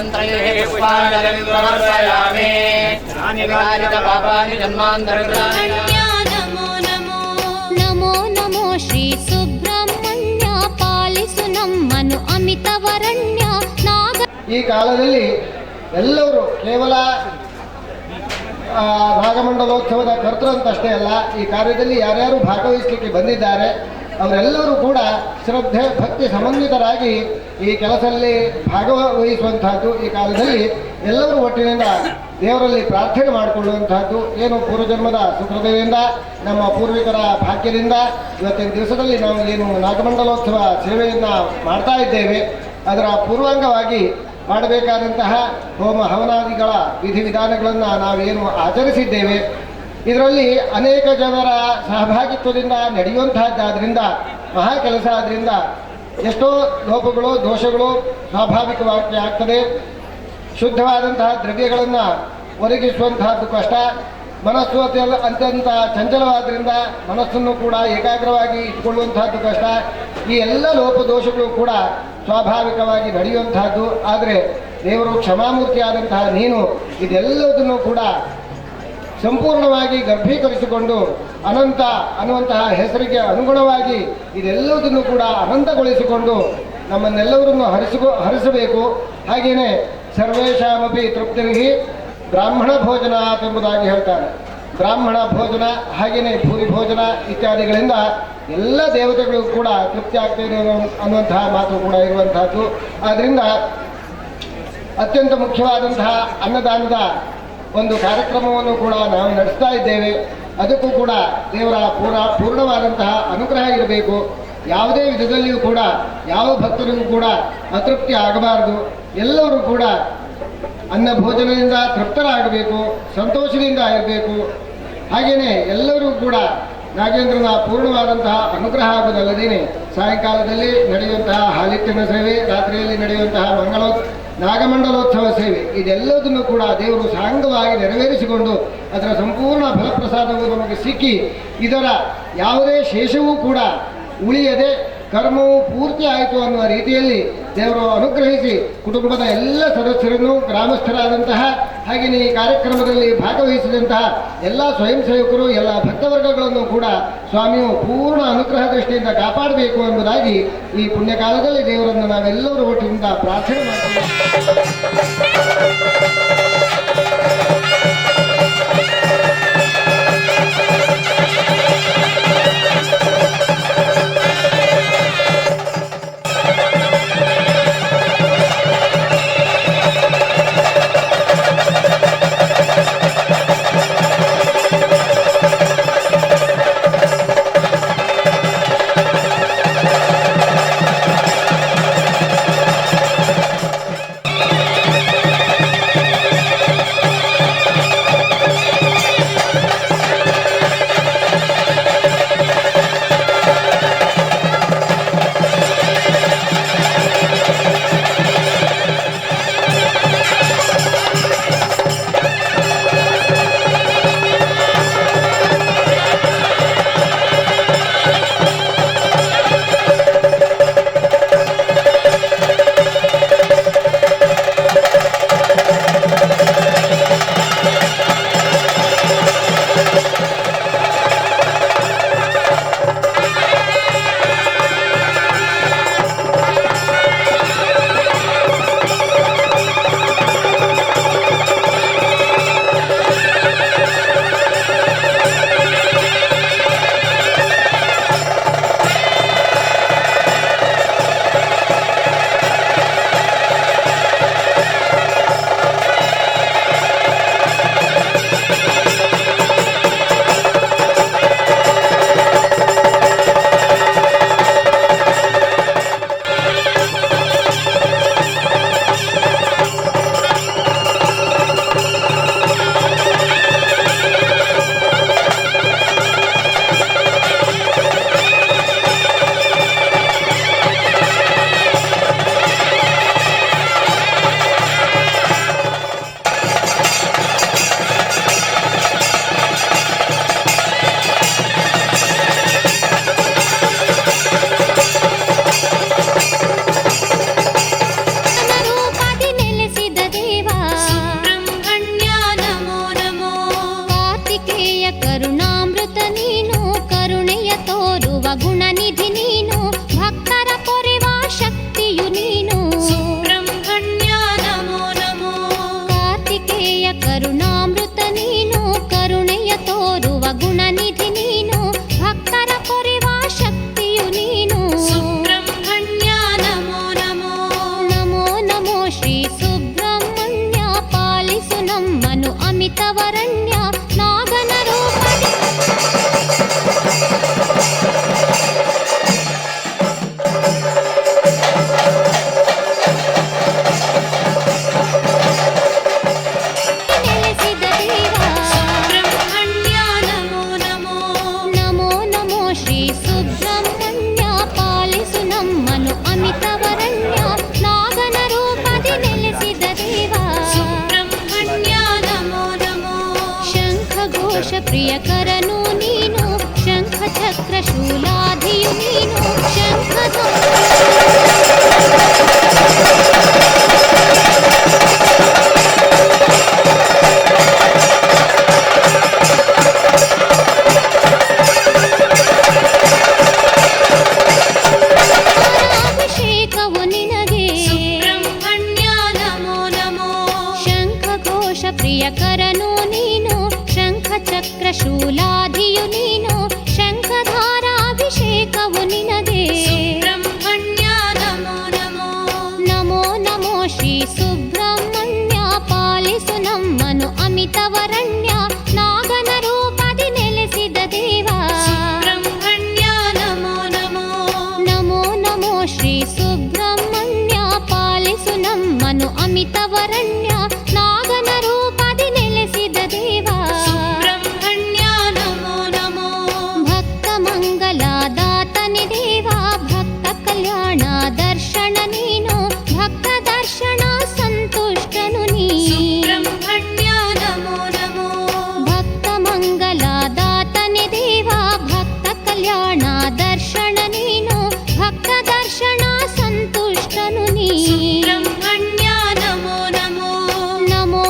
ये तोर्वातमे दिवो ये वा सूर्यस्य रश्मिषो ये चामसुरस्कृतस्य सर्वेभ्यो नमः या विषवा या प्रधानानप्रोक्तो येनादे तत्प्रतिष्ठितः अस्य प्रगतिलेनस्य परस्य महेश्वरः गाय सायुधाय सवाहनाय सपरिवाराय सर्वालङ्कारभूषिताय श्री सर्पादि अष्टकनागेन्द्राय नमः मन्त्रैः पुष्पाञ्जलिं समर्पयामि निवारित पापानि जन्मान्तरग्राणि ನಮೋ ನಮೋ ನಮೋ ನಮೋ ಶ್ರೀ ಸುಬ್ರಹ್ಮಣ್ಯ ಪಾಲಿಸು ನಮ್ಮನು ಅಮಿತವರಣ್ಯ ನಾಗ ಈ ಕಾಲದಲ್ಲಿ ಎಲ್ಲರೂ ಕೇವಲ ಆ, ನಾಗಮಂಡಲೋತ್ಸವದ ಕರ್ತೃ ಅಂತಷ್ಟೇ ಅಲ್ಲ ಈ ಕಾರ್ಯದಲ್ಲಿ ಯಾರ್ಯಾರು ಭಾಗವಹಿಸಲಿಕ್ಕೆ ಬಂದಿದ್ದಾರೆ ಅವರೆಲ್ಲರೂ ಕೂಡ ಶ್ರದ್ಧೆ, ಭಕ್ತಿ ಸಮನ್ವಿತರಾಗಿ ಈ ಕೆಲಸದಲ್ಲಿ ಭಾಗವಹಿಸುವಂತಹದ್ದು ಈ ಕಾಲದಲ್ಲಿ ಎಲ್ಲರೂ ಒಟ್ಟಿನಿಂದ ದೇವರಲ್ಲಿ ಪ್ರಾರ್ಥನೆ ಮಾಡಿಕೊಳ್ಳುವಂತಹದ್ದು ಏನು ಪೂರ್ವಜನ್ಮದ ಸುಕೃತದಿಂದ, ನಮ್ಮ ಪೂರ್ವಿಕರ ಭಾಗ್ಯದಿಂದ, ಇವತ್ತಿನ ದಿವಸದಲ್ಲಿ ನಾವು ಏನು ನಾಗಮಂಡಲೋತ್ಸವ ಸೇವೆಯನ್ನು ಮಾಡ್ತಾ ಇದ್ದೇವೆ. ಅದರ ಪೂರ್ವಾಂಗವಾಗಿ ಮಾಡಬೇಕಾದಂತಹ ಹೋಮ ಹವನಾದಿಗಳ ವಿಧಿವಿಧಾನಗಳನ್ನು ನಾವೇನು ಆಚರಿಸಿದ್ದೇವೆ. ಇದರಲ್ಲಿ ಅನೇಕ ಜನರ ಸಹಭಾಗಿತ್ವದಿಂದ ನಡೆಯುವಂತಹದ್ದಾದ್ರಿಂದ, ಮಹಾ ಕೆಲಸ ಆದ್ದರಿಂದ ಎಷ್ಟೋ ಲೋಪಗಳು ದೋಷಗಳು ಸ್ವಾಭಾವಿಕವಾಗಿ ಆಗ್ತದೆ. ಶುದ್ಧವಾದಂತಹ ದ್ರವ್ಯಗಳನ್ನು ಒದಗಿಸುವಂತಹದ್ದು ಕಷ್ಟ. ಮನಸ್ಸು ಅತ್ಯಂತ ಅತ್ಯಂತ ಚಂಚಲವಾದ್ರಿಂದ ಮನಸ್ಸನ್ನು ಕೂಡ ಏಕಾಗ್ರವಾಗಿ ಇಟ್ಕೊಳ್ಳುವಂತಹದ್ದು ಕಷ್ಟ. ಈ ಎಲ್ಲ ಲೋಪದೋಷಗಳು ಕೂಡ ಸ್ವಾಭಾವಿಕವಾಗಿ ನಡೆಯುವಂತಹದ್ದು. ಆದರೆ ದೇವರು ಕ್ಷಮಾಮೂರ್ತಿಯಾದಂತಹ ನೀನು ಇದೆಲ್ಲದನ್ನು ಕೂಡ ಸಂಪೂರ್ಣವಾಗಿ ಗರ್ಭೀಕರಿಸಿಕೊಂಡು ಅನಂತ ಅನ್ನುವಂತಹ ಹೆಸರಿಗೆ ಅನುಗುಣವಾಗಿ ಇದೆಲ್ಲದನ್ನು ಕೂಡ ಅನಂತಗೊಳಿಸಿಕೊಂಡು ನಮ್ಮನ್ನೆಲ್ಲವರನ್ನು ಹರಿಸಿಕೊ, ಹರಿಸಬೇಕು. ಹಾಗೆಯೇ ಸರ್ವೇಶಾಮಪಿ ತೃಪ್ತಿರ್ಹಿ ಬ್ರಾಹ್ಮಣ ಭೋಜನ ಎಂಬುದಾಗಿ ಹೇಳ್ತಾರೆ. ಬ್ರಾಹ್ಮಣ ಭೋಜನ ಹಾಗೆಯೇ ಭೂರಿ ಭೋಜನ ಇತ್ಯಾದಿಗಳಿಂದ ಎಲ್ಲ ದೇವತೆಗಳಿಗೂ ಕೂಡ ತೃಪ್ತಿ ಆಗ್ತೇನೆ ಅನ್ನೋ- ಅನ್ನುವಂತಹ ಮಾತು ಕೂಡ ಇರುವಂತಹದ್ದು. ಆದ್ದರಿಂದ ಅತ್ಯಂತ ಮುಖ್ಯವಾದಂತಹ ಅನ್ನದಾನದ ಒಂದು ಕಾರ್ಯಕ್ರಮವನ್ನು ಕೂಡ ನಾವು ನಡೆಸ್ತಾ ಇದ್ದೇವೆ. ಅದಕ್ಕೂ ಕೂಡ ದೇವರ ಪೂರ, ಪೂರ್ಣವಾದಂತಹ ಅನುಗ್ರಹ ಇರಬೇಕು. ಯಾವುದೇ ವಿಧದಲ್ಲಿಯೂ ಕೂಡ, ಯಾವ ಭಕ್ತರಿಗೂ ಕೂಡ ಅತೃಪ್ತಿ ಆಗಬಾರದು. ಎಲ್ಲರೂ ಕೂಡ ಅನ್ನ ಭೋಜನದಿಂದ ತೃಪ್ತರಾಗಬೇಕು, ಸಂತೋಷದಿಂದ ಇರಬೇಕು. ಹಾಗೆಯೇ ಎಲ್ಲರೂ ಕೂಡ ನಾಗೇಂದ್ರನ ಪೂರ್ಣವಾದಂತಹ ಅನುಗ್ರಹ ಆಗುವುದಲ್ಲದೇನೆ ಸಾಯಂಕಾಲದಲ್ಲಿ ನಡೆಯುವಂತಹ ಹಾಲಿಟ್ಟಿನ ಸೇವೆ, ರಾತ್ರಿಯಲ್ಲಿ ನಡೆಯುವಂತಹ ಮಂಗಳೋ, ನಾಗಮಂಡಲೋತ್ಸವ ಸೇವೆ, ಇದೆಲ್ಲದನ್ನು ಕೂಡ ದೇವರು ಸಾಂಗವಾಗಿ ನೆರವೇರಿಸಿಕೊಂಡು ಅದರ ಸಂಪೂರ್ಣ ಫಲಪ್ರಸಾದವು ನಮಗೆ ಸಿಕ್ಕಿ ಇದರ ಯಾವುದೇ ಶೇಷವೂ ಕೂಡ ಉಳಿಯದೆ ಕರ್ಮವು ಪೂರ್ತಿ ಆಯಿತು ಅನ್ನುವ ರೀತಿಯಲ್ಲಿ ದೇವರು ಅನುಗ್ರಹಿಸಿ ಕುಟುಂಬದ ಎಲ್ಲ ಸದಸ್ಯರನ್ನು, ಗ್ರಾಮಸ್ಥರಾದಂತಹ ಹಾಗೆಯೇ ಈ ಕಾರ್ಯಕ್ರಮದಲ್ಲಿ ಭಾಗವಹಿಸಿದಂತಹ ಎಲ್ಲ ಸ್ವಯಂ ಸೇವಕರು, ಎಲ್ಲ ಭಕ್ತವರ್ಗಗಳನ್ನು ಕೂಡ ಸ್ವಾಮಿಯು ಪೂರ್ಣ ಅನುಗ್ರಹ ದೃಷ್ಟಿಯಿಂದ ಕಾಪಾಡಬೇಕು ಎಂಬುದಾಗಿ ಈ ಪುಣ್ಯಕಾಲದಲ್ಲಿ ದೇವರನ್ನು ನಾವೆಲ್ಲರೂ ಒಟ್ಟಿನಿಂದ ಪ್ರಾರ್ಥನೆ ಮಾಡ್ತೀವಿ. चक्रशूला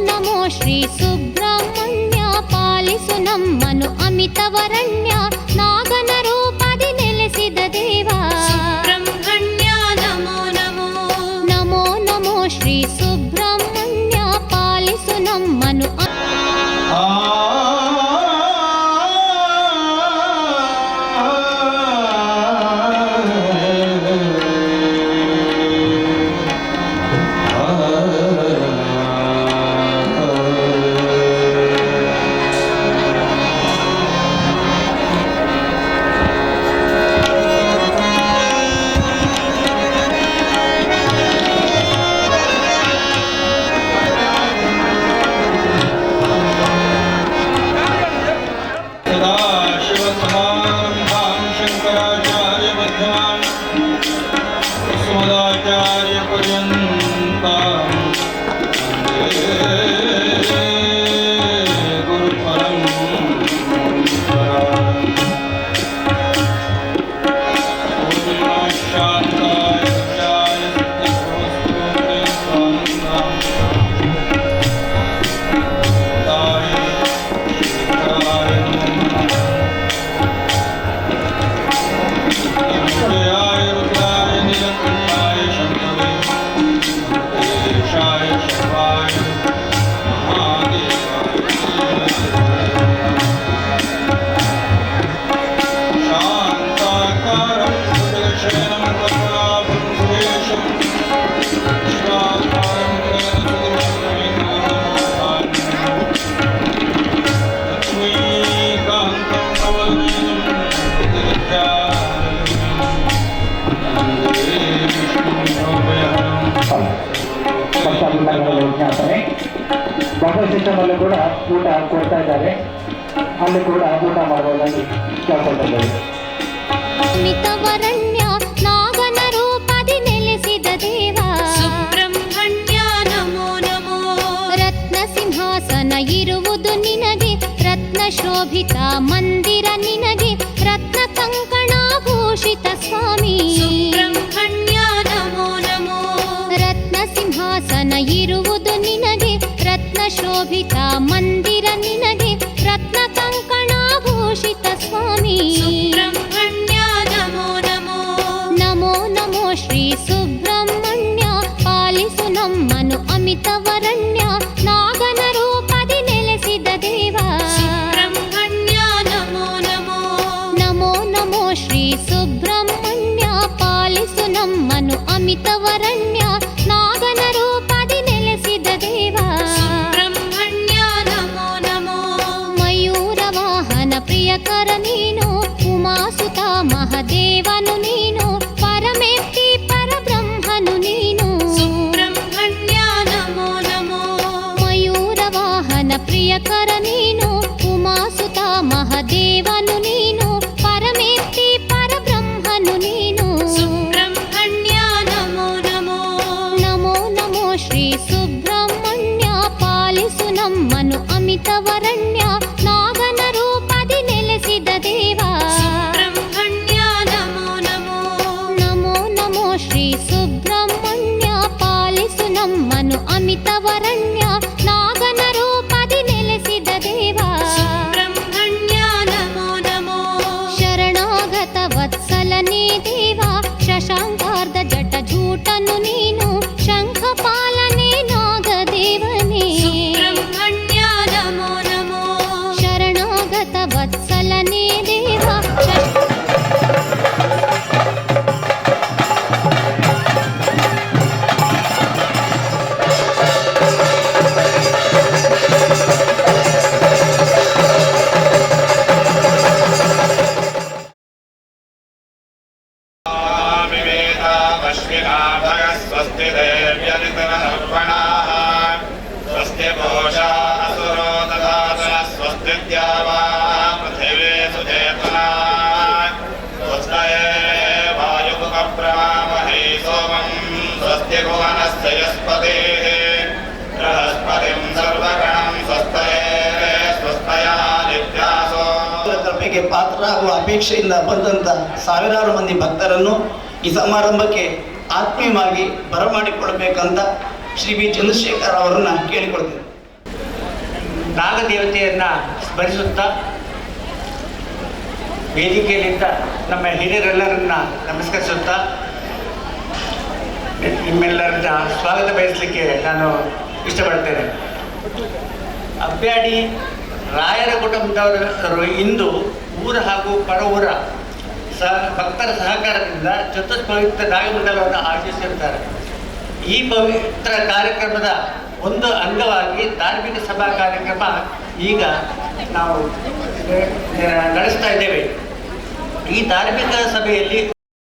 నమో శ్రీ సుబ్రహ్మణ్య పాలిసునమ్మను అమితవరణ్య ಮಾಡ್ತಾರೆ ಬಫೆ ಸಿಸ್ಟಮಲ್ಲೂ ಕೂಡ ಊಟ ಕೊಡ್ತಾ ಇದ್ದಾರೆ. ಅಲ್ಲಿ ಕೂಡ ಊಟ ಮಾಡುವುದಾಗಿ ಕೇಳ್ಕೊಳ್ತಾ ದೇವ. ನಮೋ ಇರುವುದು ನಿನಗೆ. ರತ್ನ ಶೋಭಿತ ಮಂದಿರ ನಿನಗೆ. సుబ్రహ్మణ్య పాలిసు నమ్మను అమితవరణ్య నాగన రూపది నెలసిద దేవా. సుబ్రహ్మణ్య నమో నమో. మయూర వాహన ప్రియకర ఉమాసుత మహదేవను పరబ్రహ్మను నమో నమో. మయూర వాహన ప్రియకర ಪಾತ್ರ ಪಾತ್ರರಾಗುವ ಅಪೇಕ್ಷೆಯಿಂದ ಬಂದಂತ ಸಾವಿರಾರು ಮಂದಿ ಭಕ್ತರನ್ನು ಈ ಸಮಾರಂಭಕ್ಕೆ ಆತ್ಮೀಯವಾಗಿ ಬರಮಾಡಿಕೊಳ್ಳಬೇಕಂತ ಶ್ರೀ ಬಿ ಚಂದ್ರಶೇಖರ್ ಅವರನ್ನು ಕೇಳಿಕೊಳ್ತೇನೆ. ನಾಗದೇವತೆಯನ್ನು ಸ್ಮರಿಸುತ್ತಾ ವೇದಿಕೆಯಲ್ಲಿದ್ದ ನಮ್ಮ ಹಿರಿಯರೆಲ್ಲರನ್ನ ನಮಸ್ಕರಿಸುತ್ತಾ ನಿಮ್ಮೆಲ್ಲರನ್ನ ಸ್ವಾಗತ ಬಯಸಲಿಕ್ಕೆ ನಾನು ಇಷ್ಟಪಡ್ತೇನೆ. ಅಬ್ಬ್ಯಾಡಿ ರಾಯರ ಕುಟುಂಬದವರು ಇಂದು ಊರ ಹಾಗೂ ಪರವೂರ ಸಹ ಭಕ್ತರ ಸಹಕಾರದಿಂದ ಚತುಷ್ಪವಿತ್ರ ನಾಗಮಂಡಲವನ್ನು ಆಯೋಜಿಸಿರುತ್ತಾರೆ ಈ ಪವಿತ್ರ ಕಾರ್ಯಕ್ರಮದ ಒಂದು ಅಂಗವಾಗಿ ಧಾರ್ಮಿಕ ಸಭಾ ಕಾರ್ಯಕ್ರಮ ಈಗ ನಾವು ನಡೆಸ್ತಾ ಇದ್ದೇವೆ. ಈ ಧಾರ್ಮಿಕ ಸಭೆಯಲ್ಲಿ